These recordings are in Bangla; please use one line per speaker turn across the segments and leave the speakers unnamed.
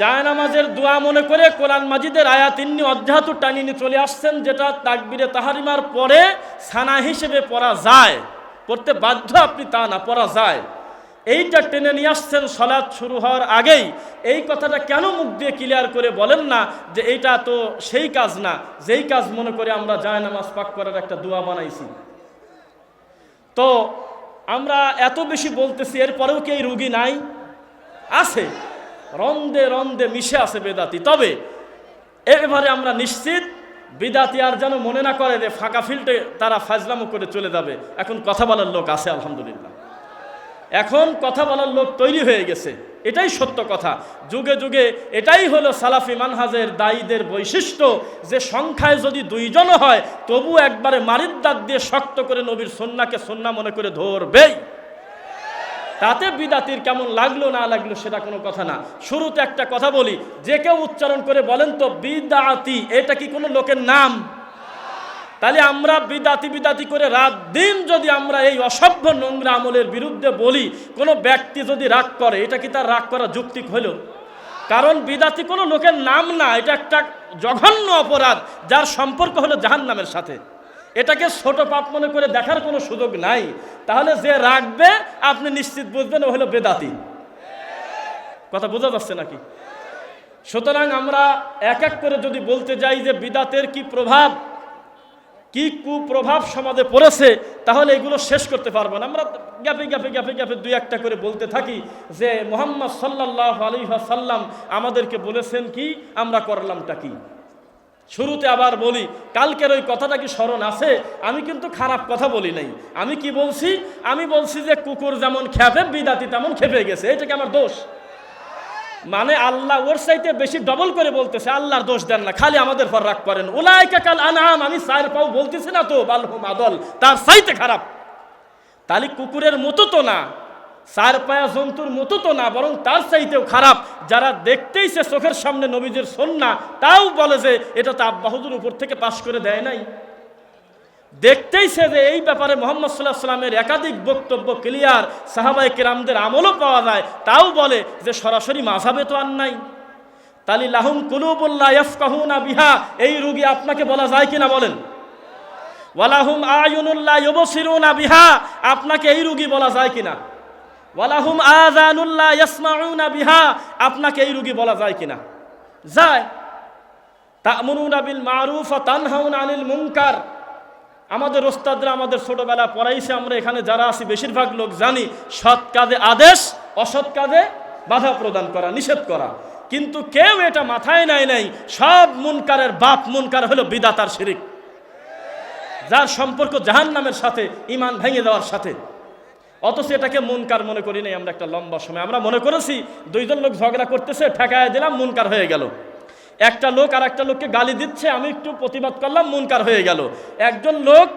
জায়নামাজের দোয়া মনে করে কোরআন মাজিদের আয়া তিনি অধ্যাত টানিয়ে নিয়ে চলে আসছেন, যেটা তাকবিরে তাহারিমার পরে সানা হিসেবে পড়া যায়। পড়তে বাধ্য আপনি তা না, পড়া যায়। এইটা টেনে নিয়ে আসছেন সলাদ শুরু হওয়ার আগেই। এই কথাটা কেন মুখ দিয়ে ক্লিয়ার করে বলেন না যে এইটা তো সেই কাজ না, যেই কাজ মনে করে আমরা জায়নামাজ পাক করার একটা দোয়া বানাইছি। তো আমরা এত বেশি বলতেছি, এরপরেও কি এই রুগী নাই? আছে। রন্দে রন্দে মিশে আছে বেদাতি। তবে, এবারে আমরা নিশ্চিত, বিদাতি আর যেন মনে না করে যে ফাঁকা ফিল্ডে তারা ফাজলামো করে চলে যাবে। এখন কথা বলার লোক আছে, আলহামদুলিল্লাহ। এখন কথা বলার লোক তৈরি হয়ে গেছে। এটাই সত্য কথা। যুগে যুগে এটাই হলো সালাফি মানহাজের দায়ীদের বৈশিষ্ট্য যে সংখ্যায় যদি দুইজন হয়, তবু একবারে মারিদ্দার দিয়ে শক্ত করে নবীর সন্নাকে সন্না মনে করে ধরবেই। তাতে বিদাতির কেমন লাগল, না লাগল সেটা কোনো কথা না। শুরুতে একটা কথা বলি, যে কেউ উচ্চারণ করে বলেন তো, বিদাতি, এটা কি কোনো লোকের নাম? তাহলে আমরা বিদাতি বিদাতি করে রাত দিন যদি আমরা এই অসভ্য নোংরা আমলের বিরুদ্ধে বলি, কোনো ব্যক্তি যদি রাগ করে, এটা কি তার রাগ করা যুক্তিক হলো? কারণ বিদাতি কোনো লোকের নাম না, এটা একটা জঘন্য অপরাধ, যার সম্পর্ক হলো জাহান্নামের সাথে। এটাকে ছোট পাপ মনে করে দেখার কোনো সুযোগ নাই। তাহলে যে রাখবে আপনি নিশ্চিত বুঝবেন ও হলো বেদাতি। কথা বোঝা যাচ্ছে নাকি? সুতরাং আমরা এক এক করে যদি বলতে যাই যে বিদাতের কি প্রভাব, কি কুপ্রভাব সমাজে পড়েছে, তাহলে এগুলো শেষ করতে পারব না। আমরা গ্যাপে গ্যাপে গ্যাপে গ্যাপে দুই একটা করে বলতে থাকি যে মোহাম্মদ সাল্লাহ আলী সাল্লাম আমাদেরকে বলেছেন কি, আমরা করলামটা কি? শুরুতে আবার বলি, কালকের ওই কথাটা কি স্মরণ আছে? আমি কিন্তু খারাপ কথা বলি নাই। আমি কি বলছি? আমি বলছি যে কুকুর যেমন খেপে, বিদাতি তেমন খেপে গেছে। এটা কি আমার দোষ? মানে আল্লাহ ওর সাইতে বেশি ডবল করে বলতেছে, আল্লাহর দোষ দেন না, খালি আমাদের পর রাগ করেন। ওলাইকা কাল আনাম আমি সাইর পাও বলতেছি না তো, বালহুম আদল, তার সাইতে খারাপ। তাহলে কুকুরের মতো তো না। চার পায়া জন্তুর মতো তো না, বরং তার চাইতেও খারাপ। যারা দেখতেই সে চোখের সামনে নবীজের সন্না, তাও বলে যে এটা তো আব্বাহুদুর উপর থেকে পাশ করে দেয় নাই। দেখতেই সে যে এই ব্যাপারে মোহাম্মদ সাল্লাহ সাল্লামের একাধিক বক্তব্য ক্লিয়ার সাহাবাই কেরামদের আমলও পাওয়া যায়, তাও বলে যে সরাসরি মাঝাবে তো আর নাই। তালি লাহুম কুলুবুল্লাহ ইফকাহুনা বিহা, এই রুগী আপনাকে বলা যায় কিনা বলেন? ওয়ালাহুম আয়ুনুল্লাহ ইউবসিরুনা বিহা, আপনাকে এই রুগী বলা যায় কিনা? ওয়ালাহুম আযানুল্লাহ ইয়াসমাউনা বিহা। আপনাকে এই রুগী বলা যায় কিনা? যায়। তা'মুরুনা বিল মারুফ ওয়া তানহাউনা আনিল মুনকার। আমাদের ওস্তাদরা আমাদের ছোটবেলা পড়াইছে, আমরা এখানে যারা আছি, বেশিরভাগ লোক জানি, সৎ কাজে আদেশ, অসৎ কাজে বাধা প্রদান করা, নিষেধ করা। কিন্তু কেউ এটা মাথায় নাই নাই, সব মুনকারের বাপ মুনকার হলো বিদাতার শিরিক। যার সম্পর্ক জাহান নামের সাথে ইমান ভেঙে দেওয়ার সাথে। অথচ এটাকে মুনকার মনে করি নাই আমরা একটা লম্বা সময়। আমরা মনে করেছি দুইজন লোক ঝগড়া করতেছে, ঠেকায় দিলাম, মুনকার হয়ে গেল। একটা লোক আর একটা লোককে গালি দিচ্ছে, আমি একটু প্রতিবাদ করলাম, মুনকার হয়ে গেল। একজন লোক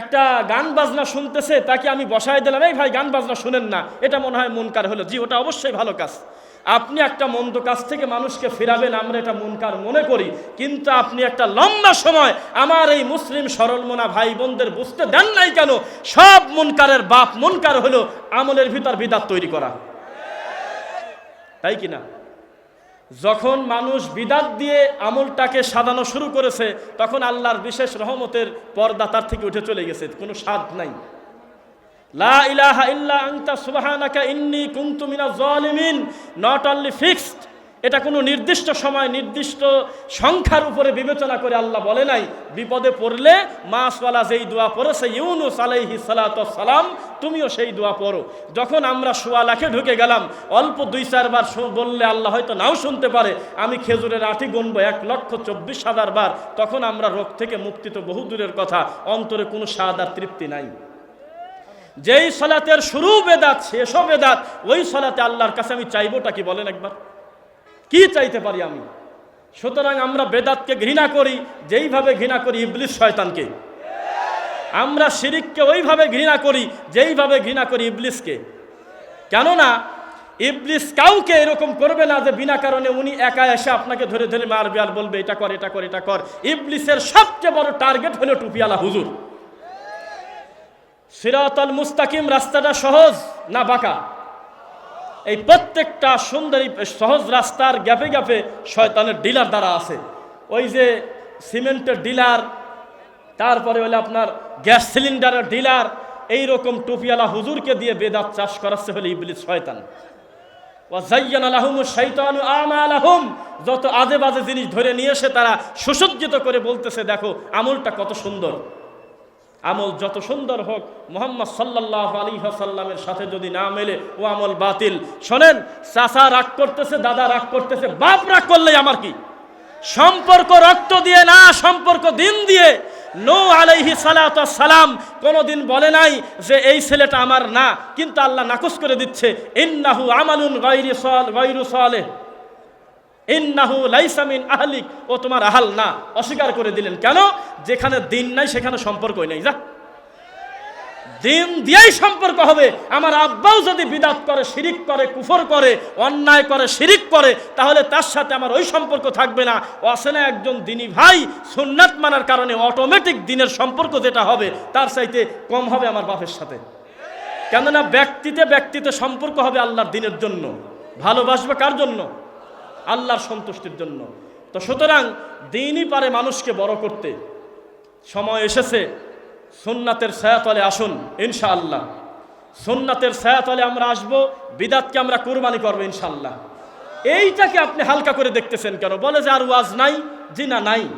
একটা গান বাজনা শুনতেছে, তাকে আমি বসায় দিলাম, এই ভাই, গান বাজনা শুনেন না। এটা মনে হয় মুনকার হলো। জি, ওটা অবশ্যই ভালো কাজ। আপনি একটা মন্দ কাজ থেকে মানুষকে ফেরাবেন, আমরা এটা মুনকার মনে করি। কিন্তু আপনি একটা লম্বা সময় আমার এই মুসলিম সরলমনা ভাই বোনদের বুঝতে দেন নাই কেন? সব মুনকারের বাপ মুনকার হলো আমলের ভিতর বিদাত তৈরি করা। তাই কি না? যখন মানুষ বিদাত দিয়ে আমলটাকে সাজানো শুরু করেছে, তখন আল্লাহর বিশেষ রহমতের পর্দা তার থেকে উঠে চলে গেছে, কোনো স্বাদ নাই। লা ইলাহা ইল্লা আনতা সুবহানাকা ইন্নী কুনতু মিনাজ জালিমিন নট অনলি ফিক্সড এটা কোনো নির্দিষ্ট সময়, নির্দিষ্ট সংখ্যার উপরে বিবেচনা করে আল্লাহ বলে নাই। বিপদে পড়লে মাসওয়ালা যেই দোয়া পড়েছে ইউনুস আলাইহি সালাম তুমিও সেই দোয়া পড়ো। যখন আমরা সোয়া লাখে ঢুকে গেলাম, অল্প দুই চারবার বললে আল্লাহ হয়তো নাও শুনতে পারে, আমি খেজুরের আঠি গুনবো এক লক্ষ চব্বিশ হাজার বার, তখন আমরা রোগ থেকে মুক্তি তো বহু দূরের কথা, অন্তরে কোনো স্বাদ আর তৃপ্তি নাই। যেই সলাতের শুরু বেদাত, শেষও বেদাত, ওই সলাতে আল্লাহর কাছে আমি চাইবোটা কি বলেন একবার? কি চাইতে পারি আমি? সুতরাং আমরা বেদাতকে ঘৃণা করি, যেইভাবে ঘৃণা করি ইবলিস শয়তানকে। আমরা শিরিককে ওইভাবে ঘৃণা করি, যেইভাবে ঘৃণা করি ইবলিসকে। কেননা, ইবলিস কাউকে এরকম করবে না যে বিনা কারণে উনি একা এসে আপনাকে ধরে ধরে মারবে আর বলবে, এটা কর এটা কর এটা কর। ইবলিসের সবচেয়ে বড় টার্গেট হলো টুপিয়ালা হুজুর। সিরাতাল মুস্তাকিম, রাস্তাটা সহজ না বাঁকা? এই প্রত্যেকটা সুন্দরী সহজ রাস্তার গ্যাপে গ্যাপে শয়তানের ডিলার দ্বারা আছে। ওই যে সিমেন্টের ডিলার, তারপরে হলো আপনার গ্যাস সিলিন্ডারের ডিলার এই রকম টুপিওয়ালা হুজুরকে দিয়ে বেদাত চাষ করাচ্ছে হলে ইবলিস শয়তান। যত আজে বাজে জিনিস ধরে নিয়ে এসে তারা সুসজ্জিত করে বলতেছে, দেখো আমলটা কত সুন্দর। আমল যত সুন্দর হোক, মোহাম্মদ সাল্লাহ আলী সাল্লামের সাথে যদি না মেলে, ও আমল বাতিল। শোনেন, চাচা রাগ করতেছে, দাদা রাগ করতেছে, বাপ রাগ করলেই আমার কি? সম্পর্ক রক্ত দিয়ে না সম্পর্ক দিন দিয়ে নো আলাইহি সালাত সালাম কোনোদিন বলে নাই যে এই ছেলেটা আমার না, কিন্তু আল্লাহ নাকচ করে দিচ্ছে, ইন্নাহু আমালুন গাইরি সাল গাইরু সালেহ। ইন্নাহু লাইসামিন আহলিক। ও তোমার আহাল না। অস্বীকার করে দিলেন। কেন? যেখানে দিন নাই, সেখানে সম্পর্কই নাই। যা। দিন দিয়েই সম্পর্ক হবে। আমার আব্বাও যদি বিদাত করে, শিরিক করে, কুফর করে, অন্যায় করে, শিরিক করে, তাহলে তার সাথে আমার ওই সম্পর্ক থাকবে না। অসেনা একজন দিনী ভাই, সুন্নাত মানার কারণে অটোমেটিক দিনের সম্পর্ক যেটা হবে, তার চাইতে কম হবে আমার বাপের সাথে। কেননা ব্যক্তিতে ব্যক্তিতে সম্পর্ক হবে আল্লাহর দিনের জন্য। ভালোবাসবে কার জন্য? আল্লাহর সন্তুষ্টির জন্য। তো সুতরাং দিনই পারে মানুষকে বড় করতে। সময় এসেছে, সুন্নাতের ছায়াতলে আসুন, ইনশাআল্লাহ। সুন্নাতের ছায়াতলে আমরা আসব, বিদাতকে আমরা কুরবানি করব, ইনশাআল্লাহ। এইটাকে আপনি হালকা করে দেখতেছেন কেন? বলে যে আর ওয়াজ নাই জি না নাই।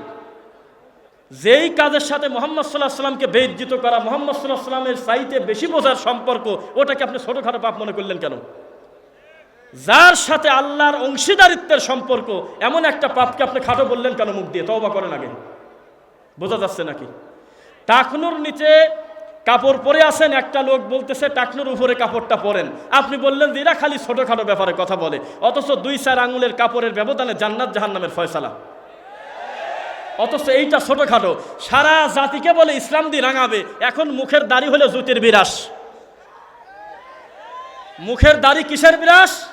যেই কাজের সাথে মোহাম্মদ সাল্লাহ সাল্লামকে বেজ্জিত করা, মোহাম্মদ সাল্লাহ সাল্লামের চাইতে বেশি বোঝার সম্পর্ক, ওটাকে আপনি ছোটোখাটো পাপ মনে করলেন কেন? যার সাথে আল্লাহর অংশীদারিত্বের সম্পর্ক, এমন একটা পাপকে আপনি খাটো বললেন কেন মুখ দিয়ে? তওবা করেন আগে। বোঝা যাচ্ছে নাকি? টাকনুর নিচে কাপড় পরে আছেন, একটা লোক বলতেছে, টাকনুর উপরে কাপড়টা পরেন। আপনি বললেন যে এরা খালি ছোটোখাটো ব্যাপারে কথা বলে। অথচ দুই চার আঙুলের কাপড়ের ব্যবধানে জান্নাত জাহান্নামের ফয়সালা। অথচ এইটা ছোটোখাটো। সারা জাতিকে বলে ইসলাম দিয়ে রাঙাবে। এখন মুখের দাড়ি হলে জুতির বিরাস। মুখের দাড়ি কিসের বিরাস?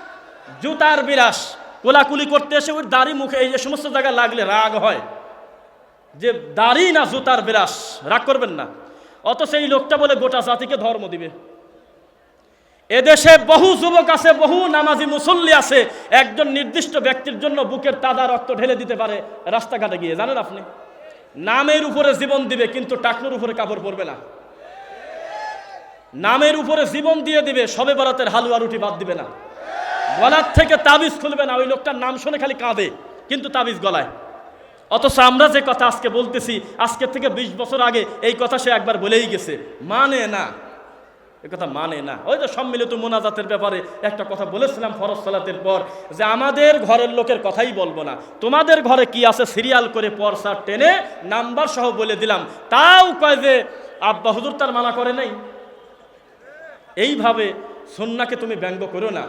জুতার বিরাস কোলাকুলি করতে এসে ওই দাড়ি মুখে এই যে সমস্ত জায়গায় লাগলে রাগ হয়। যে দাড়ি না জুতার বিরাস রাগ করবেন না। অথচ এই লোকটা বলে গোটা জাতিকে ধর্ম দিবে। এদেশে বহু যুবক আছে, বহু নামাজি মুসল্লি আছে। একজন নির্দিষ্ট ব্যক্তির জন্য বুকের তাজা রক্ত ঢেলে দিতে পারে, রাস্তাঘাটে গিয়ে। জানেন আপনি? নামের উপরে জীবন দিবে, কিন্তু টাকনুর উপরে কাপড় পরবে না। নামের উপরে জীবন দিয়ে দিবে, সবে বরাতের হালুয়া রুটি বাদ দিবে না। গলার থেকে তাবিজ খুলবে না, ওই লোকটার নাম শুনে খালি কাঁদে, কিন্তু তাবিজ গলায়। অথচ আমরা যে কথা আজকে বলতেছি, আজকে থেকে ২০ বছর আগে এই কথা সে একবার বলেই গেছে মানে না। এ কথা মানে না। ওই যে সম্মিলিত মোনাজাতের ব্যাপারে একটা কথা বলেছিলাম ফরজ সালাতের পর, যে আমাদের ঘরের লোকের কথাই বলব না। তোমাদের ঘরে কি আছে সিরিয়াল করে পরসা টেনে নাম্বার সহ বলে দিলাম। তাও কয় যে, আব্বা হুজুর তার মানা করে নাই। এইভাবে সন্নাকে তুমি ব্যঙ্গ করো না।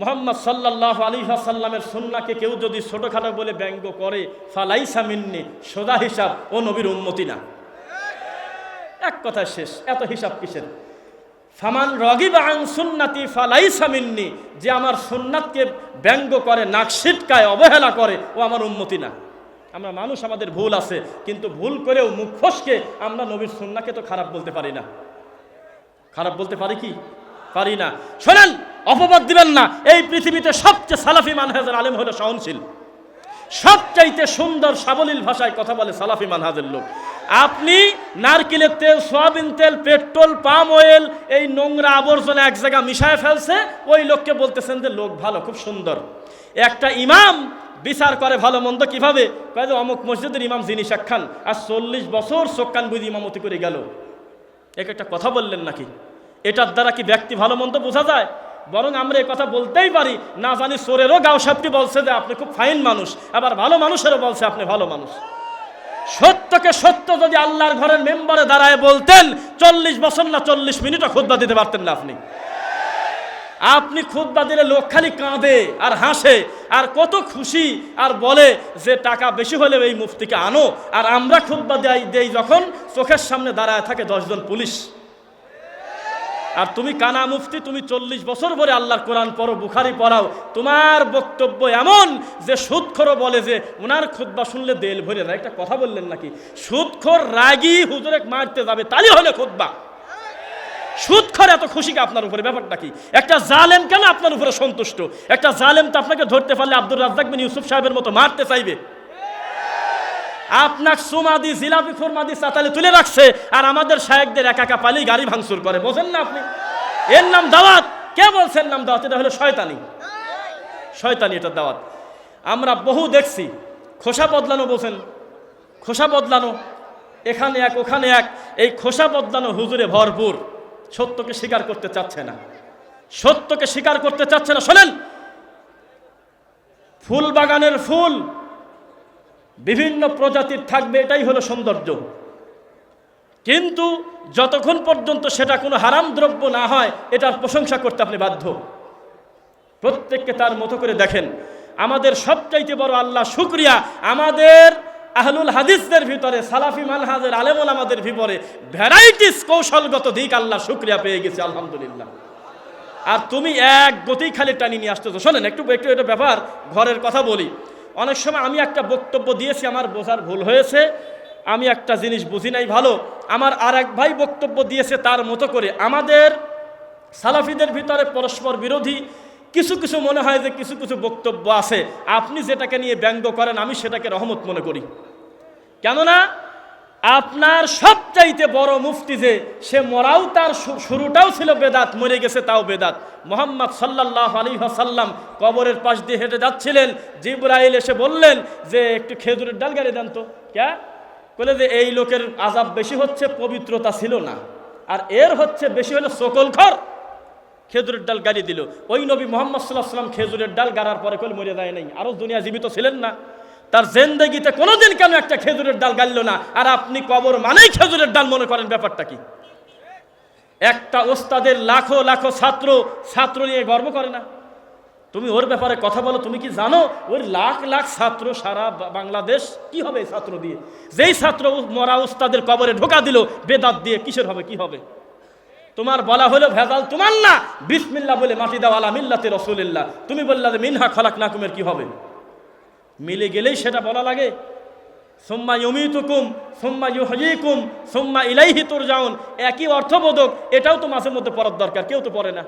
মোহাম্মদ সাল্লাহ আলী সাল্লামের সন্নাকে কেউ যদি ছোটোখাটো বলে ব্যঙ্গ করে, ফালাইসা মিন্নি, সোজা হিসাব, ও নবীর উন্মতি না। এক কথা শেষ, এত হিসাব কিসের? ফামান রগিব আং সুন্নাতি ফালাইসা মিন্নি, যে আমার সুন্নাতকে ব্যঙ্গ করে, নাক অবহেলা করে, ও আমার উন্মতি না। আমরা মানুষ, আমাদের ভুল আছে, কিন্তু ভুল করেও মুখ ফসকে আমরা নবীর সুন্নাকে তো খারাপ বলতে পারি না। খারাপ বলতে পারি কি? পারি না। শোনেন অপবাদ দিবেন না। এই পৃথিবীতে সবচেয়ে সালাফি মানহাজের আলেম হলো সহনশীল। সবচাইতে সুন্দর, সাবলীল ভাষায় কথা বলে সালাফি মানহাজের লোক। আপনি নারকেলের তেল, সয়াবিন তেল, পেট্রোল, পাম অয়েল, এই নোংরা আবর্জনা এক জায়গায় মিশায় ফেলছে, ওই লোককে বলতেছেন যে, লোক ভালো, খুব সুন্দর। একটা ইমাম বিচার করে ভালো মন্দ কীভাবে? কয়ে যে, অমুক মসজিদের ইমাম জিনিস খান। আর চল্লিশ বছর চোক্কান বুঝি ইমামতি করে গেল। এক একটা কথা বললেন নাকি? এটার দ্বারা কি ব্যক্তি ভালো মন্দ বোঝা যায়? বরং আমরা কথা বলতেই পারি, না জানি চোরেরও গাও সাপটি বলছে যে আপনি খুব ফাইন মানুষ, আবার ভালো মানুষেরও বলছে আপনি ভালো মানুষ। সত্যকে সত্য যদি আল্লাহর ঘরের মেম্বারে দাঁড়ায় বলতেন, চল্লিশ বছর না চল্লিশ মিনিটও খুদ্া দিতে পারতেন না আপনি। আপনি খুদ্া দিলে লোক খালি কাঁদে আর হাসে, আর কত খুশি আর বলে যে টাকা বেশি হলে এই মুফতিকে আনো, আর আমরা খুদ্া দেয় দেই যখন চোখের সামনে দাঁড়ায় থাকে দশজন পুলিশ। আর তুমি কানা মুফতি, তুমি চল্লিশ বছর পরে আল্লাহর কোরআন পড়ো, বুখারি পড়াও। তোমার বক্তব্য এমন যে সুদখোরও বলে যে ওনার খুদ্া শুনলে দেল ভরে না একটা কথা বললেন নাকি? সুদখোর রাগি হুজুরে মারতে যাবে, তালি হলে খুদ্া সুৎখর এত খুশি আপনার উপরে? ব্যাপারটা কি? একটা জালেম কেন আপনার উপরে সন্তুষ্ট? একটা জালেম তো আপনাকে ধরতে পারলে আব্দুর রাজ্জাক বিন ইউসুফ সাহেবের মতো মারতে চাইবে। আপনার সুমাদি জিলাপি খুরমাদি চাতালে তুলে রাখছে আর আমাদের শায়েকদের একা একা পালি গাড়ি ভাঙচুর করে। বোঝেন না আপনি? এর নাম দাওয়াত? কে বলছেন নাম দাওয়াত? এটা হলো শয়তানি। শয়তানি এটা দাওয়াত। আমরা বহু দেখছি, খোসা বদলানো বোঝেন? খোসা বদলানো, এখানে এক, ওখানে এক। এই খোসা বদলানো হুজুরে ভরপুর। সত্যকে স্বীকার করতে চাচ্ছে না। সত্যকে স্বীকার করতে চাচ্ছে না। শোনেন, ফুল বাগানের ফুল বিভিন্ন প্রজাতির থাকবে, এটাই হলো সৌন্দর্য। কিন্তু যতক্ষণ পর্যন্ত সেটা কোনো হারাম দ্রব্য না হয়, এটার প্রশংসা করতে আপনি বাধ্য। প্রত্যেককে তার মতো করে দেখেন। আমাদের সবচাইতে বড় আল্লাহ শুক্রিয়া আমাদের আহলুল হাদিসদের ভিতরে, সালাফি মানহাজের আলেমুল আমাদের ভিতরে, ভ্যারাইটিস কৌশলগত দিক আল্লাহ শুক্রিয়া পেয়ে গেছে, আলহামদুলিল্লাহ। আর তুমি এক গতি খালি টানি নিয়ে আসতেছো। শোনেন, একটু একটু এটা ব্যাপার, ঘরের কথা বলি। অনেক সময় আমি একটা বক্তব্য দিয়েছি, আমার বোঝার ভুল হয়েছে, আমি একটা জিনিস বুঝি নাই ভালো। আমার আর এক ভাই বক্তব্য দিয়েছে তার মতো করে। আমাদের সালাফিদের ভিতরে পরস্পর বিরোধী, কিছু কিছু মনে হয় যে কিছু কিছু বক্তব্য আছে। আপনি যেটাকে নিয়ে ব্যঙ্গ করেন, আমি সেটাকে রহমত মনে করি। কেননা আপনার সবচাইতে বড় মুফতি যে, সে মরাও তার শুরুটাও ছিল বেদাত, মরে গেছে তাও বেদাত। মোহাম্মদ সাল্লাহ আলী সাল্লাম কবরের পাশ দিয়ে হেঁটে যাচ্ছিলেন। জিব্রাইল এসে বললেন যে, একটু খেজুরের ডাল গাড়ি দেন তো। ক্যা? বলে যে, এই লোকের আজাব বেশি হচ্ছে, পবিত্রতা ছিল না। আর এর হচ্ছে বেশি হলো সকল খর খেজুরের ডাল গাড়ি দিল। ওই নবী মোহাম্মদ সাল্লাহ সাল্লাম খেজুরের ডাল গাড়ার পরে কল মরে যায় নাই। আরও দুনিয়া জীবিত ছিলেন না। তার জেন্দেগিতে কোনোদিন কেন একটা খেজুরের ডাল গাইল না? আর আপনি কবর মানেই খেজুরের ডাল মনে করেন ব্যাপারটা কি? একটা ওস্তাদের লাখো লাখো ছাত্র ছাত্র নিয়ে গর্ব করে না? তুমি ওর ব্যাপারে কথা বলো, তুমি কি জানো ওর লাখ লাখ ছাত্র সারা বাংলাদেশ? কি হবে ছাত্র দিয়ে? যেই ছাত্র মরা ওস্তাদের কবরে ঢোকা দিল, বেদাত দিয়ে কিসের হবে, কি হবে? তোমার বলা হলো ভেজাল তোমার না। বিসমিল্লা বলে মাটি দাও আলা মিল্লাতে রসুলিল্লাহ। তুমি বললা যে মিনহা খালাক নাকুমের কি হবে? মিলে গেলেই সেটা বলা লাগে। সোম্মা ইউমিতুকুম, সোম্মা ইউহয়িকুম সোম্মা ইলাইহি তুরজাউন। একই অর্থবোধক, এটাও তো মাঝে মধ্যে পড়ার দরকার, কেউ তো পড়ে না।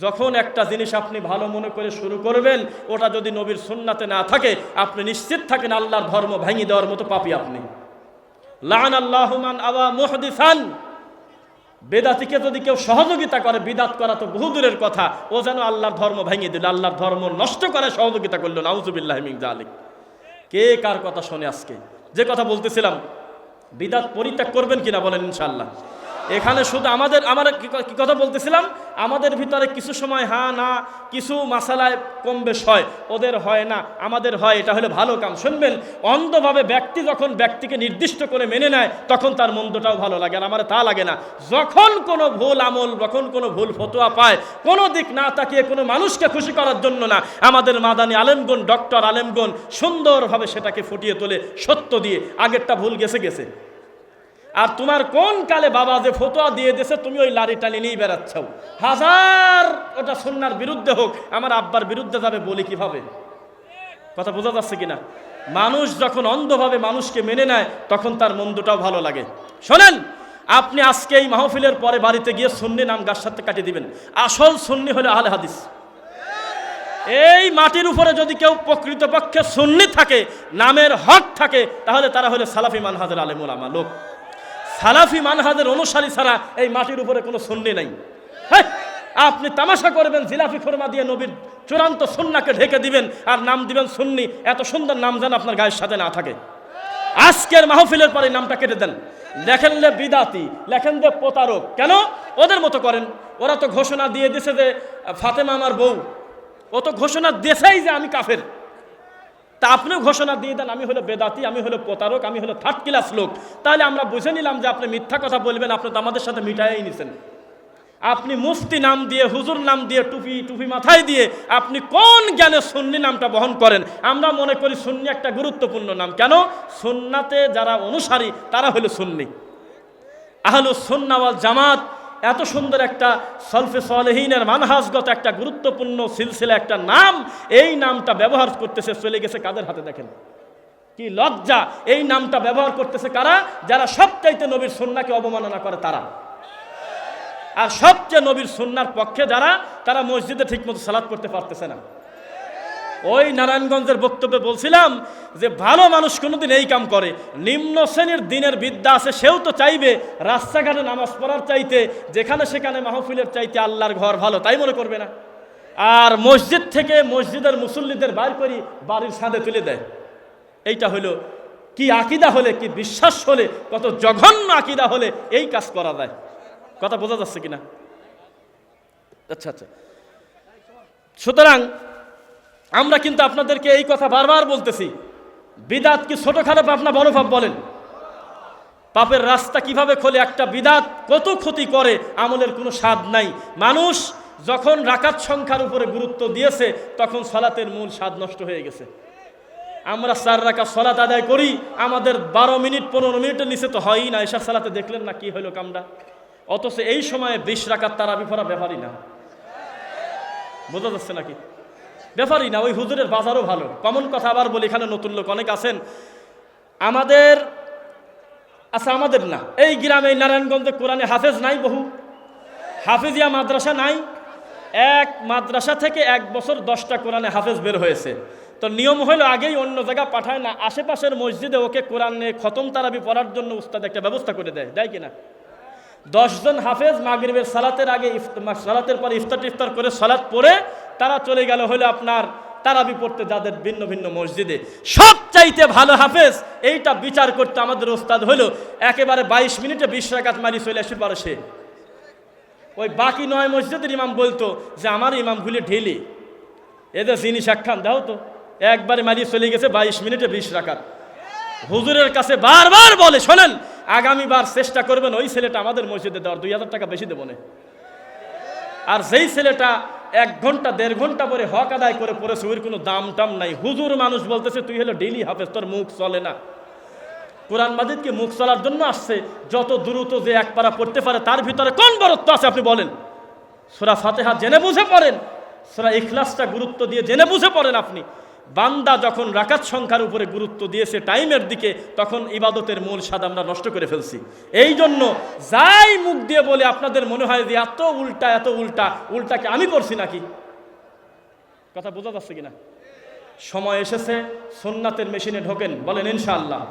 যখন একটা জিনিস আপনি ভালো মনে করে শুরু করবেন, ওটা যদি নবীর সুন্নাতে না থাকে, আপনি নিশ্চিত থাকেন আল্লাহর ধর্ম ভেঙে দেওয়ার মতো পাপি আপনি। লান আল্লাহমান আবা মুহদিসান। বেদাতিকে যদি কেউ সহযোগিতা করে, বিদাত করা তো বহু দূরের কথা। ও যেন আল্লাহর ধর্ম ভেঙে দিল, আল্লাহর ধর্ম নষ্ট করে সহযোগিতা করল, নাউজুবিল্লাহ মিন জালিক কে কার কথা শোনে আজকে? যে কথা বলতেছিলাম, বিদাত পরিত্যাগ করবেন কিনা বলেন ইনশাল্লাহ এখানে শুধু আমাদের, আমার কি কথা বলতেছিলাম? আমাদের ভিতরে কিছু সময় হ্যাঁ না, কিছু মাসালায় কম বেশ হয়। ওদের হয় না, আমাদের হয়, এটা হলে ভালো কাম। শুনবেন, অন্ধভাবে ব্যক্তি যখন ব্যক্তিকে নির্দিষ্ট করে মেনে নেয়, তখন তার মন্দটাও ভালো লাগে আর আমার তা লাগে না। যখন কোনো ভুল আমল, যখন কোনো ভুল ফতোয়া পায়, কোনো দিক না তাকিয়ে কোনো মানুষকে খুশি করার জন্য না, আমাদের মাদানি আলেমগণ, ডক্টর আলেমগণ সুন্দরভাবে সেটাকে ফুটিয়ে তোলে সত্য দিয়ে। আগেরটা ভুল গেছে গেছে। আর তোমার কোন কালে বাবা যে ফতোয়া দিয়ে দিয়েছে, তুমি ওই লারি টানি নিয়েই বেড়াচ্ছ? হাজার, ওটা সন্ন্যার বিরুদ্ধে হোক, আমার আব্বার বিরুদ্ধে যাবে বলি কীভাবে? কথা বোঝা যাচ্ছে কিনা? মানুষ যখন অন্ধভাবে মানুষকে মেনে নেয়, তখন তার মন্দটাও ভালো লাগে। শোনেন, আপনি আজকে এই মাহফিলের পরে বাড়িতে গিয়ে সুন্নি নাম গাছ সাথে কাটিয়ে দিবেন। আসল সুন্নি হলে আহলে হাদিস। এই মাটির উপরে যদি কেউ প্রকৃতপক্ষে সুন্নি থাকে, নামের হক থাকে, তাহলে তারা হলে সালাফি মানহাজের আলেমুল আমা লোক সালাফি মানহাজের অনুসারী ছাড়া এই মাটির উপরে কোনো সুন্নি নাই। হ্যাঁ আপনি তামাশা করবেন, জিলাফি খোরমা দিয়ে নবীর চূড়ান্ত সুন্নাকে ঢেকে দিবেন আর নাম দিবেন সুন্নি। এত সুন্দর নাম যেন আপনার গায়ের সাথে না থাকে। আজকের মাহফিলের পরে নামটা কেটে দেন। লেখেন লে বিদাতি, লেখেন যে প্রতারক। কেন? ওদের মতো করেন। ওরা তো ঘোষণা দিয়ে দিছে যে, ফাতেমা আমার বউ। ও তো ঘোষণা দেশেই যে আমি কাফের। তা আপনিও ঘোষণা দিয়ে দেন, আমি হলো বেদাতি, আমি হলো প্রতারক, আমি হলো থার্ড ক্লাস লোক। তাহলে আমরা বুঝে নিলাম যে আপনি মিথ্যা কথা বলবেন, আপনি তো আমাদের সাথে মিটাই নিছেন। আপনি মুফতি নাম দিয়ে, হুজুর নাম দিয়ে, টুপি টুপি মাথায় দিয়ে আপনি কোন জ্ঞানে সুন্নি নামটা বহন করেন? আমরা মনে করি সুন্নি একটা গুরুত্বপূর্ণ নাম। কেন? সুন্নাতে যারা অনুসারী, তারা হলো সুন্নি। আহলু সুন্নাওয়াল জামাত এত সুন্দর একটা সলফে সলেহীনের মানহাজগত একটা গুরুত্বপূর্ণ সিলসিলা, একটা নাম। এই নামটা ব্যবহার করতেছে, চলে গেছে কাদের হাতে দেখেন? কি লজ্জা। এই নামটা ব্যবহার করতেছে কারা? যারা সবচাইতে নবীর সন্নাকে অবমাননা করে তারা। আর সবচেয়ে নবীর সন্ন্যার পক্ষে যারা, তারা মসজিদে ঠিকমতো সালাদ করতে পারতেছে না। ওই নারায়ণগঞ্জের বক্তব্যে বলছিলাম যে ভালো মানুষ কোনোদিন এই কাম করে। নিম্ন শ্রেণির দিনের বিদ্যা আছে, সেও তো চাইবে রাস্তাঘাটে নামাজ পড়ার চাইতে, যেখানে সেখানে মাহফিলের চাইতে আল্লাহর ঘর ভালো, তাই মনে করবে না? আর মসজিদ থেকে মসজিদের মুসল্লিদের বার করি, বাড়ির ছাদে তুলে দেয়। এইটা হলো কি আকিদা হলে, কি বিশ্বাস হলে, কত জঘন্য আকিদা হলে এই কাজ করা যায়। কথা বোঝা যাচ্ছে কিনা? আচ্ছা আচ্ছা। সুতরাং আমরা কিন্তু আপনাদেরকে এই কথা বারবার বলতেছি। বিদাত কি ছোটখাটো পাপ না বড় পাপ বলেন? পাপের রাস্তা কীভাবে খোলে একটা বিদাত কত ক্ষতি করে আমলের কোনো স্বাদ নাই। মানুষ যখন রাকাত সংখ্যার উপরে গুরুত্ব দিয়েছে, তখন সলাতের মূল স্বাদ নষ্ট হয়ে গেছে। আমরা চার রাখা সলাত আদায় করি, আমাদের বারো মিনিট, পনেরো মিনিটের নিচে তো হয়ই না। এসব সালাতে দেখলেন না কি হলো কামটা? অথচ এই সময়ে বিশ রাখার তারা বিফরা ব্যাপারই না। বোঝা যাচ্ছে নাকি? ব্যাপারই না, ওই হুজুরের বাজারও ভালো কমন কথা আবার বলি, এখানে নতুন লোক অনেক আছেন। আমাদের আচ্ছা আমাদের না। এই গ্রামে নারায়ণগঞ্জে কোরআনে হাফেজ নাই বহু। হাফেজিয়া মাদ্রাসা নাই। এক মাদ্রাসা থেকে এক বছর দশটা কোরআনে হাফেজ বের হয়েছে। তো নিয়ম হলো আগেই অন্য জায়গা পাঠায় না, আশেপাশের মসজিদে ওকে কোরআনে খতম তারাবি পড়ার জন্য উস্তাদ একটা ব্যবস্থা করে দেয়। দেয় কিনা দশজন হাফেজ মাগরিবের সালাতের আগে সালাতের পরে ইফতার টিফতার করে সালাত পড়ে তারা চলে গেল হলো আপনার তারাবি পড়তে যাদের ভিন্ন ভিন্ন মসজিদে। সব চাইতে ভালো হাফেজ এইটা বিচার করতে আমাদের ওস্তাদ হলো একেবারে বাইশ মিনিটে বিশ রাকাত মারি চলে আসি পারে সে। ওই বাকি নয় মসজিদের ইমাম বলতো যে আমার ইমামগুলি ঢেলি। এদের জিনিস একখান দাও তো। একবারে মারিয়ে চলে গেছে বাইশ মিনিটে বিশ রাকাত। হুজুরের কাছে বারবার বলে, শোনেন আগামীবার চেষ্টা করবেন ওই ছেলেটা আমাদের মসজিদে দেওয়ার, দুই হাজার টাকা বেশি দেবো না। আর যেই ছেলেটা এক ঘণ্টা, দেড় ঘণ্টা পরে হক আদায় করে পড়েছে ওর কোনো দাম টাম নাই। হুজুর মানুষ বলতেছে, তুই হলো ডেলি হাফেজ, তোর মুখ চলে না। কোরআন মাজিদকে মুখ চলার জন্য আসছে? যত দ্রুত যে এক পারা পড়তে পারে, তার ভিতরে কোন বরত্ব আছে আপনি বলেন? সোরা ফাতেহা জেনে বুঝে পড়েন। সোরা ইখলাসটা গুরুত্ব দিয়ে জেনে বুঝে পড়েন আপনি। বান্দা যখন রাকাত সংখ্যার উপরে গুরুত্ব দিয়েছে টাইমের দিকে, তখন ইবাদতের মূল স্বাদ আমরা নষ্ট করে ফেলছি। এই জন্য যাই মুখ দিয়ে বলে আপনাদের মনে হয় যে এত উল্টা এত উল্টা, উল্টাকে আমি করছি নাকি? কথা বোঝা যাচ্ছে কিনা? সময় এসেছে, সোননাথের মেশিনে ঢোকেন, বলেন ইনশাআল্লাহ।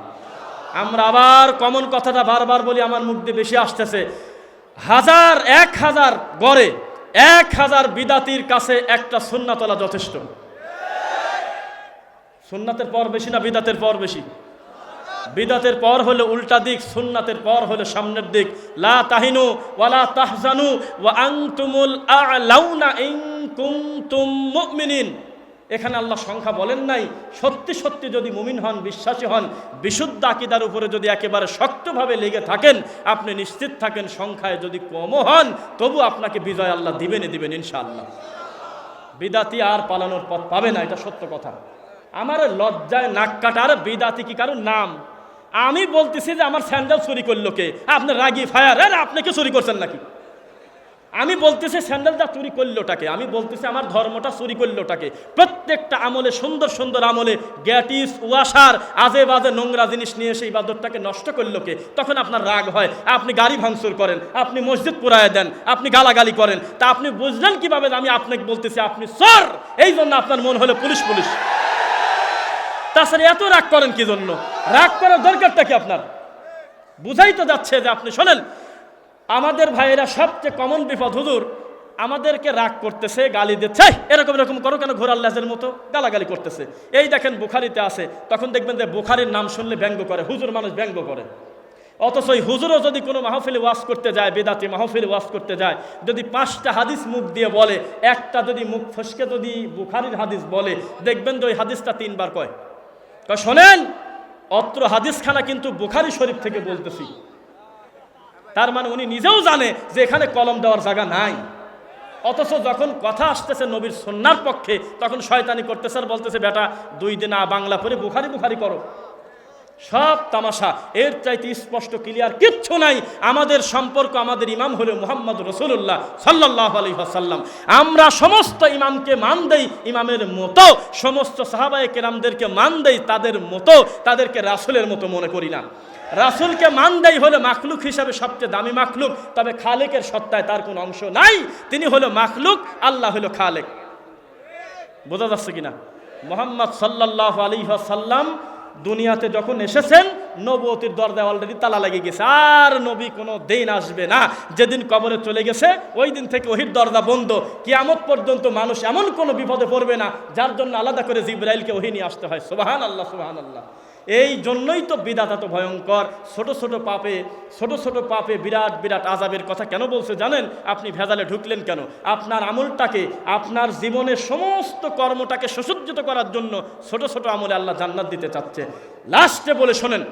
আমরা আবার কমন কথাটা বারবার বলি, আমার মুখ দিয়ে বেশি আসতেছে। হাজার, এক হাজার গড়ে, এক হাজার বিদাতির কাছে একটা সুন্নাতলা যথেষ্ট। সুন্নাতের পর বেশি না বিদাতের পর বেশি? বিদাতের পর হলো উল্টা দিক, সুন্নাতের পর হলো সামনের দিক। লা তাহিনু ওয়ালা তাহজানু ওয়া আনতুমুল আ'লাউনা ইন কুনতুম মুমিনিন। এখানে আল্লাহ সংখ্যা বলেন নাই, সত্যি সত্যি যদি মুমিন হন, বিশ্বাসী হন, বিশুদ্ধ আকিদার উপরে যদি একেবারে শক্তভাবে লেগে থাকেন, আপনি নিশ্চিত থাকেন সংখ্যায় যদি কমও হন, তবু আপনাকে বিজয় আল্লাহ দিবেনই দিবেন ইনশাআল্লাহ। বিদাতি আর পালানোর পথ পাবে না, এটা সত্য কথা। আমার লজ্জায় নাক কাটার বিদাতি কি কারণ নাম? আমি বলতেছি যে আমার স্যান্ডেল চুরি করল কে? আপনার রাগি ফায়ার আরে আপনি কি চুরি করছেন নাকি? আমি বলতেছি স্যান্ডেলটা চুরি করলোটাকে, আমি বলতেছি আমার ধর্মটা চুরি করলোটাকে। প্রত্যেকটা আমলে, সুন্দর সুন্দর আমলে গ্যাটিস ওয়াশার আজে বাজে নোংরা জিনিস নিয়ে সেই বাদরটাকে নষ্ট করল কে? তখন আপনার রাগ হয়, আপনি গাড়ি ভাঙচুর করেন, আপনি মসজিদ পুরায় দেন, আপনি গালাগালি করেন। তা আপনি বুঝলেন কীভাবে আমি আপনাকে বলতেছি, আপনি স্যার এই জন্য আপনার মন হলো পুলিশ পুলিশ তাছাড়া এত রাগ করেন কি জন্য? রাগ করার দরকারটা কি আপনার? বুঝাই তো যাচ্ছে যে আপনি শোনেন, আমাদের ভাইয়েরা সবচেয়ে কমন বিপদ হুজুর, আমাদেরকে রাগ করতেছে, গালি দিচ্ছে। এরকম এরকম করো কেন? ঘোরার লেজের মতো গালাগালি করতেছে। এই দেখেন বুখারিতে আছে, তখন দেখবেন যে বুখারির নাম শুনলে ব্যঙ্গ করে, হুজুর মানুষ ব্যঙ্গ করে। অথচ ওই হুজুরও যদি কোনো মাহফিলে ওয়াশ করতে যায়, বেদাতি মাহফিলে ওয়াশ করতে যায়, যদি পাঁচটা হাদিস মুখ দিয়ে বলে, একটা যদি মুখ ফসকে যদি বুখারির হাদিস বলে, দেখবেন যে ওই হাদিসটা তিনবার কয় কয়। শোনেন, অত্র হাদিসখানা কিন্তু বুখারি শরীফ থেকে বলতেছি। তার মানে উনি নিজেও জানে যে এখানে কলম দেওয়ার জায়গা নাই। অথচ যখন কথা আসতেছে নবীর সন্ন্যার পক্ষে, তখন শয়তানি করতেছে আর বলতেছে, বেটা, দুই দিন আ বাংলা পড়ে বুখারি বুখারি করো। সব তামাশা, এর চাইতে স্পষ্ট ক্লিয়ার কিচ্ছু নাই। আমাদের সম্পর্ক আমাদের ইমাম হলো মোহাম্মদ রসুল্লাহ সাল্লাহ আলহাসাল্লাম আমরা সমস্ত ইমামকে মান দেই ইমামের মতো, সমস্ত সাহাবায়ে কেরামদেরকে মান দেই তাদের মতো, তাদেরকে রাসুলের মতো মনে করি না। রাসুলকে মান দেয় হলো মাখলুক হিসাবে সবচেয়ে দামি মাখলুক, তবে খালেকের সত্তায় তার কোনো অংশ নাই। তিনি হলো মাখলুক, আল্লাহ হলো খালেক। বোঝা যাচ্ছে কিনা? মোহাম্মদ সাল্লাহ আলী সাল্লাম দুনিয়াতে যখন এসেছেন নবতির দরজায় অলরেডি তালা লেগে গেছে। আর নবী কোনো দিন আসবে না। যেদিন কবরে চলে গেছে, ওই দিন থেকে ওহির দরজা বন্ধ। কিয়ামত পর্যন্ত মানুষ এমন কোনো বিপদে পড়বে না, যার জন্য আলাদা করে জিব্রাইলকে ওহি নিয়ে আসতে হয়। সুবাহান আল্লাহ সুবাহান আল্লাহ এই জন্যই তো বিদাত এত ভয়ঙ্কর। ছোট ছোট পাপে, ছোট ছোট পাপে বিরাট বিরাট আজাবের কথা কেন বলছে জানেন? আপনি ভেজালে ঢুকলেন কেন? আপনার আমলটাকে, আপনার জীবনের সমস্ত কর্মটাকে সুসজ্জিত করার জন্য ছোট ছোট আমলে আল্লাহ জান্নাত দিতে চাচ্ছে। লাস্টে বলে শোনেন,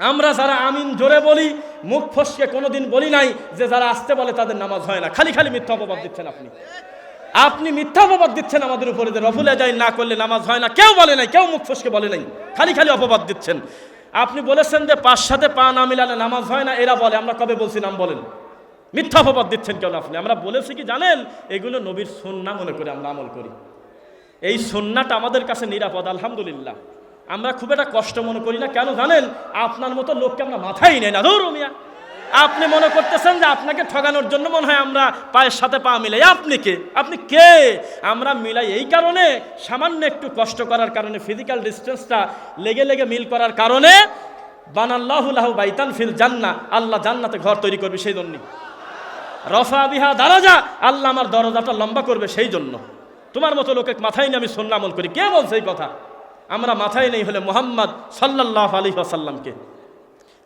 আমরা যারা আমিন জোরে বলি, মুখ ফসকে কোনোদিন বলি নাই যে যারা আসতে বলে তাদের নামাজ হয় না। খালি খালি মিথ্যা অপবাদ দিচ্ছেন আপনি। আপনি মিথ্যা অপবাদ দিচ্ছেন আমাদের উপরে যে রফুল আজাই না করলে নামাজ হয় না। কেউ বলে নাই, কেউ মুখ ফসকে বলে নাই। খালি খালি অপবাদ দিচ্ছেন। আপনি বলেছেন যে পাঁচ সাথে পা না মিলালে নামাজ হয় না, এরা বলে। আমরা কবে বলছি নাম বলেন? মিথ্যা অপবাদ দিচ্ছেন কেন আপনি। আমরা বলেছি কি জানেন? এগুলো নবীর সন্না মনে করে আমরা আমল করি। এই সন্নাটা আমাদের কাছে নিরাপদ, আলহামদুলিল্লাহ। আমরা খুব একটা কষ্ট মনে করি না। কেন জানেন? আপনার মতো লোককে আমরা মাথায় নেই না। ধরো মিয়া আপনি মনে করতেছেন যে আপনাকে ঠগানোর জন্য মনে হয় আমরা পায়ের সাথে পা মিলাই। আপনি কে? আপনি কে? আমরা মিলাই এই কারণে সামান্য একটু কষ্ট করার কারণে ফিজিক্যাল ডিস্টেন্সটা লেগে লেগে মিল করার কারণে বানাল্লাহুল্লাহ বাইতান ফিল জান্না আল্লাহ জান্নাতে ঘর তৈরি করবে সেই জন্যই। রফা বিহা দারাজা, আল্লাহ আমার দরজাটা লম্বা করবে সেই জন্য। তোমার মতো লোকে মাথায় নিয়ে আমি সন্নামল করি। কে বলছে এই কথা? আমরা মাথায় নেই হলে মোহাম্মদ সাল্লাহ আলী আসাল্লামকে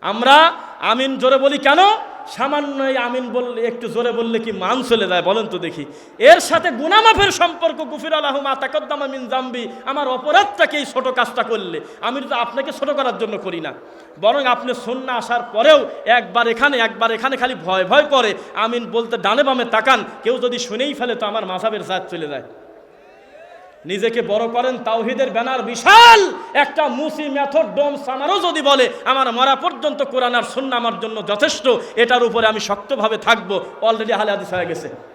আমরা আমিন জোরে বলি কেন? সামান্য আমিন বললে, একটু জোরে বললে কি মান চলে যায় বলেন তো দেখি। এর সাথে গুনামাফের সম্পর্ক গুফির আলহমা তাকদ্দামা মিন জাম্বি, আমার অপরাধটাকে এই ছোটো কাজটা করলে। আমি তো আপনাকে ছোট করার জন্য করি না। বরং আপনি সন্না আসার পরেও একবার এখানে একবার এখানে খালি ভয় ভয় করে আমিন বলতে ডানে বামে তাকান, কেউ যদি শুনেই ফেলে তো আমার মাসাবের জাত চলে যায়। নিজেকে বড় করেন, তাওহিদের ব্যানার বিশাল। একটা মুসি মেথড ডোম সামারও যদি বলে, আমার মরা পর্যন্ত কোরআন আর সন্না আমার জন্য যথেষ্ট, এটার উপরে আমি শক্তভাবে থাকব। অলরেডি হালে আদিস হয়ে গেছে।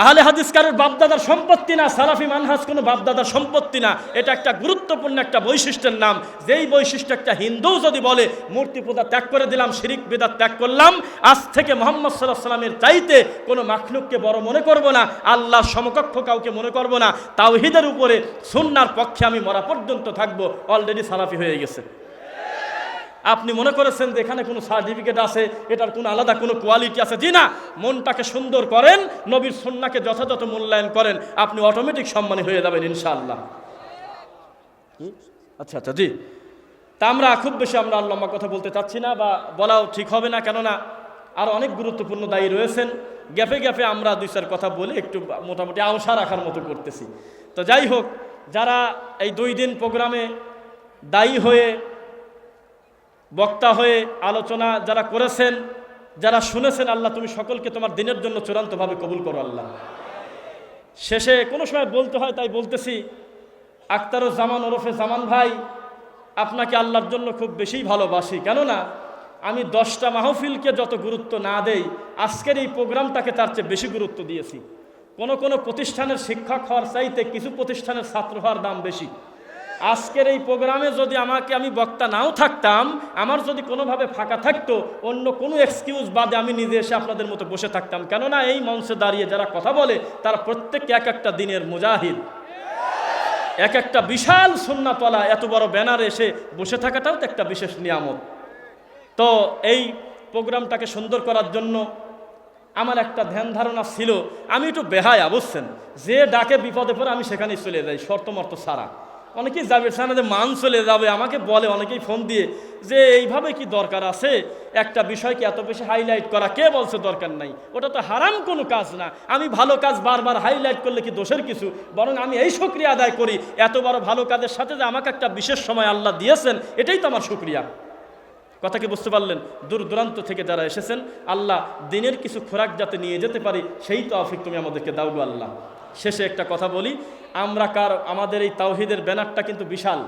আহলে হাদিস কারোর বাপদাদার সম্পত্তি না, সালাফি মানহাজ কোনো বাপদাদার সম্পত্তি না। এটা একটা গুরুত্বপূর্ণ একটা বৈশিষ্ট্যের নাম। যেই বৈশিষ্ট্য একটা হিন্দু যদি বলে, মূর্তি পূজা ত্যাগ করে দিলাম, শিরিক বেদাত ত্যাগ করলাম, আজ থেকে মোহাম্মদ সাল্লাহ সাল্লামের চাইতে কোনো মাখলুককে বড় মনে করব না, আল্লাহর সমকক্ষ কাউকে মনে করব না, তাওহিদের উপরে সুন্নার পক্ষে আমি মরা পর্যন্ত থাকব, অলরেডি সালাফি হয়ে গেছে। আপনি মনে করেছেন যে এখানে কোনো সার্টিফিকেট আছে, এটার কোনো আলাদা কোনো কোয়ালিটি আছে? জি না, মনটাকে সুন্দর করেন, নবীর সন্নাকে যথাযথ মূল্যায়ন করেন, আপনি অটোমেটিক সম্মানী হয়ে যাবেন ইনশাআল্লাহ? আচ্ছা আচ্ছা জি। তা আমরা খুব বেশি আমরা আর কথা বলতে চাচ্ছি না বা বলাও ঠিক হবে না, কেননা আর অনেক গুরুত্বপূর্ণ দায়ী রয়েছেন। গ্যাপে গ্যাপে আমরা দুই চার কথা বলে একটু মোটামুটি আওসা রাখার মতো করতেছি। তো যাই হোক, যারা এই দুই দিন প্রোগ্রামে দায়ী হয়ে বক্তা হয়ে আলোচনা যারা করেছেন, যারা শুনেছেন, আল্লাহ তুমি সকলকে তোমার দিনের জন্য চূড়ান্তভাবে কবুল করো আল্লাহ। শেষে কোনো সময় বলতে হয়, তাই বলতেছি আক্তারও জামান ওরফে জামান ভাই, আপনাকে আল্লাহর জন্য খুব বেশি ভালোবাসি। কেননা, আমি দশটা মাহফিলকে যত গুরুত্ব না দেই, আজকের এই প্রোগ্রামটাকে তার চেয়ে বেশি গুরুত্ব দিয়েছি। কোনো কোনো প্রতিষ্ঠানের শিক্ষক হওয়ার চাইতে কিছু প্রতিষ্ঠানের ছাত্র হওয়ার দাম বেশি। আজকের এই প্রোগ্রামে যদি আমাকে আমি বক্তা নাও থাকতাম, আমার যদি কোনোভাবে ফাঁকা থাকতো, অন্য কোনো এক্সকিউজ বাদে আমি নিজে এসে আপনাদের মতো বসে থাকতাম। কেননা এই মঞ্চে দাঁড়িয়ে যারা কথা বলে, তারা প্রত্যেক এক একটা দিনের মুজাহিদ। এক একটা বিশাল সন্ন্যাতলা এত বড় ব্যানারে এসে বসে থাকাটাও তো একটা বিশেষ নিয়ামত। তো এই প্রোগ্রামটাকে সুন্দর করার জন্য আমার একটা ধ্যান ধারণা ছিল, আমি একটু বেহায়া, বুঝছেন? যে ডাকে বিপদে পড়ে আমি সেখানেই চলে যাই, শর্তমর্ত সারা অনেকেই যাবে, সেখানে মান চলে যাবে, আমাকে বলে, অনেকেই ফোন দিয়ে যে এইভাবে কি দরকার আছে? একটা বিষয়কে এত বেশি হাইলাইট করা কে বলছে দরকার নাই? ওটা তো হারাম কোনো কাজ না। আমি ভালো কাজ বারবার হাইলাইট করলে কি দোষের কিছু? বরং আমি এই শুক্রিয়া আদায় করি, এত বড় ভালো কাজের সাথে যে আমাকে একটা বিশেষ সময় আল্লাহ দিয়েছেন, এটাই তো আমার শুক্রিয়া। কথা কি বুঝতে পারলেন? দূর দূরান্ত থেকে যারা এসেছেন, আল্লাহ দিনের কিছু খোরাক যাতে নিয়ে যেতে পারি, সেই তো আফিক তুমি আমাদেরকে দাও আল্লাহ। শেষে একটা কথা বলি, আমরা কার, আমাদের এই তাওহিদের ব্যানারটা কিন্তু বিশাল।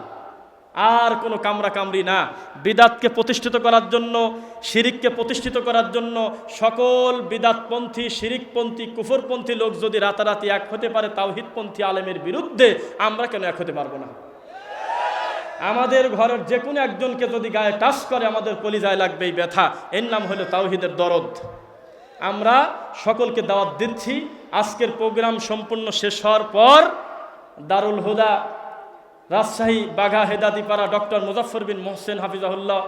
আর কোনো কামরা কামড়ি না। বিদাতকে প্রতিষ্ঠিত করার জন্য, শিরিককে প্রতিষ্ঠিত করার জন্য সকল বিদাতপন্থী, শিরিকপন্থী, কুফরপন্থী লোক যদি রাতারাতি এক হতে পারে তাওহিদপন্থী আলেমের বিরুদ্ধে, আমরা কেন এক হতে পারব না? আমাদের ঘরের যে কোনো একজনকে যদি গায়ে টাচ করে, আমাদের কলিজায় লাগবে এই ব্যথা। এর নাম হলো তাওহিদের দরদ। আমরা সকলকে দাওয়াত দিচ্ছি আজকের প্রোগ্রাম সম্পূর্ণ শেষ হওয়ার পর দারুল হুদা, রাজশাহী বাঘা হেদাদিপাড়া ডক্টর মুজাফর বিন মোহসেন হাফিজাহুল্লাহ,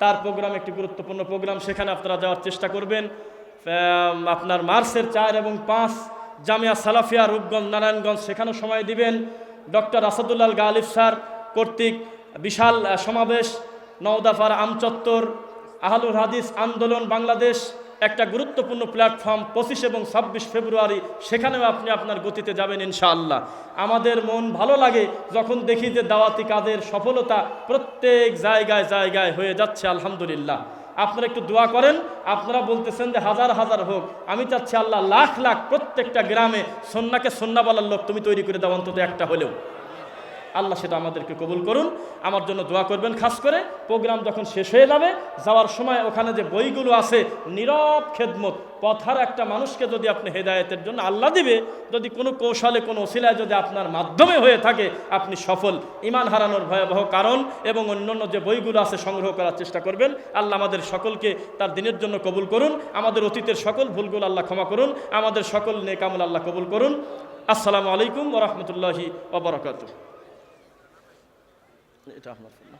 তার প্রোগ্রাম একটি গুরুত্বপূর্ণ প্রোগ্রাম, সেখানে আপনারা যাওয়ার চেষ্টা করবেন। আপনার মার্চের চার এবং পাঁচ জামিয়া সালাফিয়া, রূপগঞ্জ, নারায়ণগঞ্জ, সেখানেও সময় দিবেন। ডক্টর আসাদুল্লাহ গালিফ স্যার কর্তৃক বিশাল সমাবেশ নওদাফার আমচত্বর, আহলুল হাদিস আন্দোলন, বাংলাদেশ। একটা গুরুত্বপূর্ণ প্ল্যাটফর্ম পঁচিশ এবং ছাব্বিশ ফেব্রুয়ারি, সেখানেও আপনি আপনার গতিতে যাবেন ইনশাআল্লাহ। আমাদের মন ভালো লাগে যখন দেখি যে দাওয়াতি কাজের সফলতা প্রত্যেক জায়গায় জায়গায় হয়ে যাচ্ছে, আলহামদুলিল্লাহ। আপনারা একটু দোয়া করেন, আপনারা বলতেছেন যে হাজার হাজার হোক। আমি চাচ্ছি আল্লাহ লাখ লাখ প্রত্যেকটা গ্রামে সন্নাকে সন্না বলার লোক তুমি তৈরি করে দাও, অন্তত একটা হলেও। আল্লাহ সেটা আমাদেরকে কবুল করুন। আমার জন্য দোয়া করবেন, খাস করে। প্রোগ্রাম যখন শেষ হয়ে যাবে, যাওয়ার সময় ওখানে যে বইগুলো আছে, নীরব খেদমত, পথার একটা মানুষকে যদি আপনি হেদায়েতের জন্য আল্লাহ দিবে, যদি কোনো কৌশলে, কোনো ওসিলায় যদি আপনার মাধ্যমে হয়ে থাকে, আপনি সফল। ইমান হারানোর ভয়াবহ কারণ এবং অন্যান্য যে বইগুলো আছে, সংগ্রহ করার চেষ্টা করবেন। আল্লাহ আমাদের সকলকে তার দিনের জন্য কবুল করুন। আমাদের অতীতের সকল ভুলগুলো আল্লাহ ক্ষমা করুন। আমাদের সকল নেকামুল আল্লাহ কবুল করুন। আসসালামু আলাইকুম ওরহমতুল্লাহি ওবরাকাতু এটা আপনার ফোন না